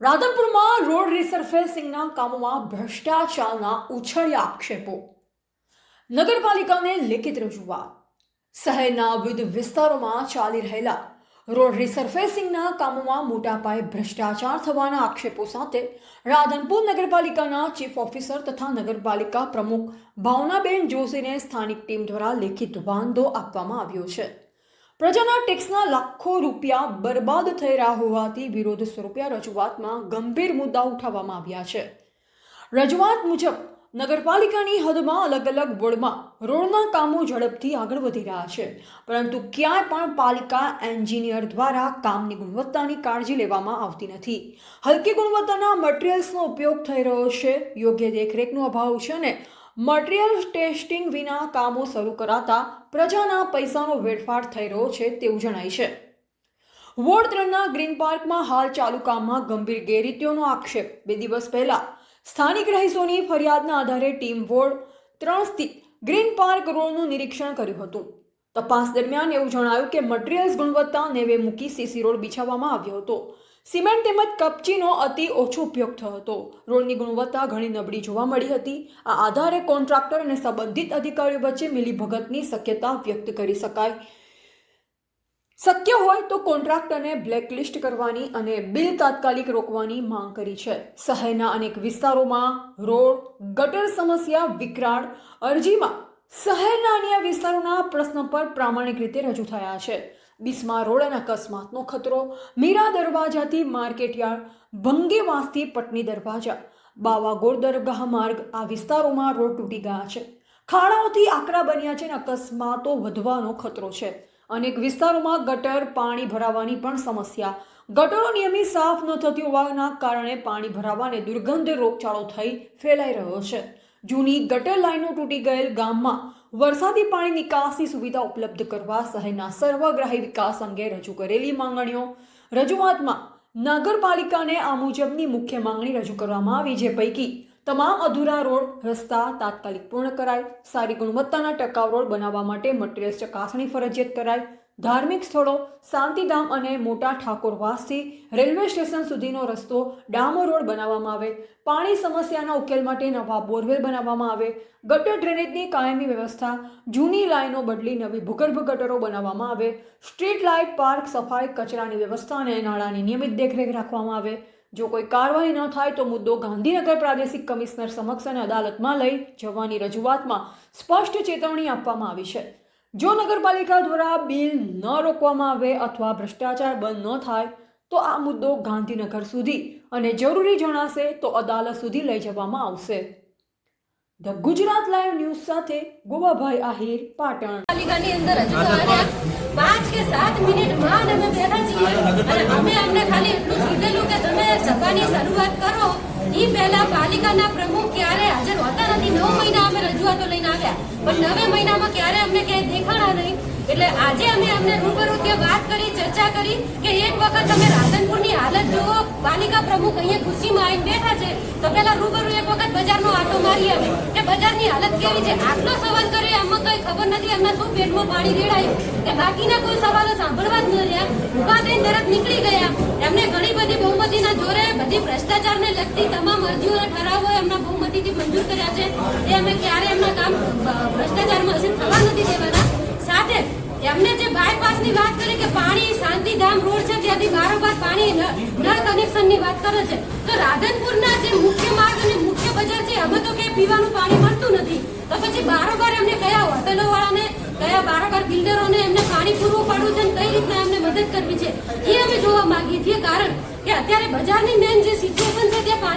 રાધનપુરમાં road રિસર્ફેસિંગના કામોમાં ભ્રષ્ટાચારના ઉછળ્યા આક્ષેપો. નગરપાલિકાને લેખિત રજૂઆત. શહેરના વિવિધ વિસ્તારોમાં ચાલી રહેલા રોડ રિસર્ફેસિંગના કામોમાં મોટા પાયે ભ્રષ્ટાચાર થવાના આક્ષેપો સાથે રાધનપુર નગરપાલિકાના ચીફ ઓફિસર તથા નગરપાલિકા પ્રમુખ ભાવનાબેન જોશીને સ્થાનિક ટીમ દ્વારા લેખિત વાંધો આપવામાં આવ્યો છે. પ્રજાના ટેક્સના લાખો રૂપિયા બરબાદ થઈ રહ્યા હોવાથી વિરોધ સ્વરૂપે રજૂઆતમાં ગંભીર મુદ્દા ઉઠાવવામાં આવ્યા છે. રજૂઆત મુજબ, નગરપાલિકાની હદમાં અલગ અલગ વોર્ડમાં રોડના કામો ઝડપથી આગળ વધી રહ્યા છે, પરંતુ ક્યાંય પણ પાલિકા એન્જિનિયર દ્વારા કામની ગુણવત્તાની કાળજી લેવામાં આવતી નથી. હલકી ગુણવત્તાના મટીરિયલ્સનો ઉપયોગ થઈ રહ્યો છે, યોગ્ય દેખરેખનો અભાવ છે અને મટીરિયલ ટેસ્ટિંગ વિના કામો શરૂ કરાતા પ્રજાના પૈસાનો વેડફાટ થઈ રહ્યો છે તેવું જણાય છે. વોર્ડ ત્રણના ગ્રીન પાર્કમાં હાલ ચાલુ કામમાં ગંભીર ગેરરીતિઓનો આક્ષેપ. બે દિવસ પહેલા સ્થાનિક રહીશોની ફરિયાદના આધારે ટીમ વોર્ડ ત્રણ સ્થિત ગ્રીન પાર્ક રોડનું નિરીક્ષણ કર્યું હતું. તપાસ દરમિયાન એવું જણાયું કે મટીરિયલ્સ ગુણવત્તા નેવે મૂકી સીસી રોડ બિછાવવામાં આવ્યો હતો. સિમેન્ટ તેમજ કપચીનો અતિ ઓછો ઉપયોગ થયો હતો. રોડની ગુણવત્તા ઘણી નબળી જોવા મળી હતી. આ આધારે કોન્ટ્રાક્ટર અને સંબંધિત અધિકારીઓ વચ્ચે મિલીભગતની શક્યતા વ્યક્ત કરી શકાય. શક્ય હોય તો કોન્ટ્રાક્ટરને બ્લેકલિસ્ટ કરવાની અને બિલ તાત્કાલિક રોકવાની માંગ કરી છે. શહેરના અનેક વિસ્તારોમાં રોડ, ગટર સમસ્યા, વિકરાળ અરજીમાં શહેરના અન્ય વિસ્તારોના પ્રશ્ન પર પ્રામાણિક રીતે રજૂ થયા છે. બિસ્મા રોડ અને અકસ્માતનો ખતરો, મીરા દરવાજાથી માર્કેટયાર્ડ ભંગેવાસથી પટની દરવાજા બાવાગોળ દરગાહ માર્ગ આ વિસ્તારોમાં રોડ તૂટી ગયા છે. ખાડાઓથી આકરા બન્યા છે અને અકસ્માતો વધવાનો ખતરો છે. અનેક વિસ્તારોમાં ગટર પાણી ભરાવાની પણ સમસ્યા. ગટરો નિયમિત સાફ ન થતી હોવાના કારણે પાણી ભરાવાને દુર્ગંધ રોગચાળો થઈ ફેલાઈ રહ્યો છે. જૂની ગટર લાઈનો તૂટી ગયેલ ગામમાં વરસાદી પાણી નિકાસની સુવિધા ઉપલબ્ધ કરવા શહેરના સર્વગ્રાહી વિકાસ અંગે રજૂ કરેલી માંગણીઓ. રજૂઆતમાં નગરપાલિકાને આ મુજબની મુખ્ય માંગણી રજૂ કરવામાં આવી જે પૈકી તમામ અધૂરા રોડ, રસ્તા તાત્કાલિક પૂર્ણ કરાય, સારી ગુણવત્તાના ટકાઉ રોડ બનાવવા માટે મટીરિયલ્સ ચકાસણી ફરજિયાત કરાય ધાર્મિક સ્થળો શાંતિધામ અને મોટા ઠાકોરવાસથી રેલવે સ્ટેશન સુધીનો રસ્તો ડામર રોડ બનાવવામાં આવે, પાણી સમસ્યાના ઉકેલ માટે નવા બોરવેલ બનાવવામાં આવે, ગટર ડ્રેનેજની કાયમી વ્યવસ્થા, જૂની લાઈનો બદલી નવી ભૂગર્ભ ગટરો બનાવવામાં આવે, સ્ટ્રીટ લાઇટ પાર્ક, સફાઈ, કચરાની વ્યવસ્થા અને નાણાંની નિયમિત દેખરેખ રાખવામાં આવે. જો કોઈ કાર્યવાહી ન થાય તો મુદ્દો ગાંધીનગર પ્રાદેશિક કમિશનર સમક્ષ અને અદાલતમાં લઈ જવાની રજૂઆતમાં સ્પષ્ટ ચેતવણી આપવામાં આવી છે. જો નગરપાલિકા દ્વારા બિલ ન રોકવામાં આવે અથવા ભ્રષ્ટાચાર બંધ ન થાય, તો આ મુદ્દો ગાંધીનગર સુધી અને જરૂરી જણાશે તો અદાલત સુધી લઈ જવામાં આવશે. ધ ગુજરાત લાઈવ ન્યૂઝ સાથે ગોવાભાઈ આહિર, પાટણ. પાલિકાની અંદર પાંચ કે સાત બેઠા છીએ અને અમે ખાલી એટલું કીધેલું કે તમે શરૂઆત કરો. એ પહેલા પાલિકાના પ્રમુખ ક્યારે હાજર હોતા નથી. નવ મહિના અમે રજૂઆતો લઈને આવ્યા. પણ નવે મહિનામાં ક્યારે અમને ક્યાંય દેખાણા નહીં. એટલે આજે અમે અમને રૂબરૂ ત્યાં વાત કરી, ચર્ચા કરી કે એક વખત તમે રાધનપુરની હાલત જુઓ, પાલિકા પ્રમુખ અહીંયા ખુશીમાં આવીને બેઠા છે, તો પેલા રૂબરૂ એક વખત બજારનો આટો મારી આવે. કે બજારની હાલત કેવી છે? આટલો સવાલ કઈ ખબર નથી એમના શું પેટમાં પાણી રેડાયું? કે બાકીના કોઈ સવાલો સાંભળવા જ ન રહ્યા. ઊભા થઈને તરત નીકળી ગયા. એમને ઘણી બધી બહુમતીના જોરે બધી ભ્રષ્ટાચારને લગતી તમામ અરજીઓ ઠરાવો એમના બહુમતીથી મંજૂર કર્યા છે. એ અમે ક્યારે એમના કામ ભ્રષ્ટાચારમાં હશે થવા નથી દેવાના. સાથે એમને જે બાયપાસની વાત કરી કે પાણી શાંતિધામ રોડ છે, ત્યાંથી બારોબાર પાણી નળ કનેક્શનની વાત કરે છે. તો રાધનપુરના જે મુખ્ય માર્ગ અને મુખ્ય બજાર છે હવે તો ક્યાંય પીવાનું પાણી મળતું નથી. તો પછી બારોબાર એમને કયા હોટલો વાળાને કયા બારોબાર બિલ્ડરોને એમને પાણી પૂરું પાડવું છે કઈ રીતના એમને મદદ કરવી છે, એ અમે જોવા માંગીએ છીએ. કારણ કે અત્યારે બજારની મેન જે સિચ્યુએશન છે, ત્યાં પાણી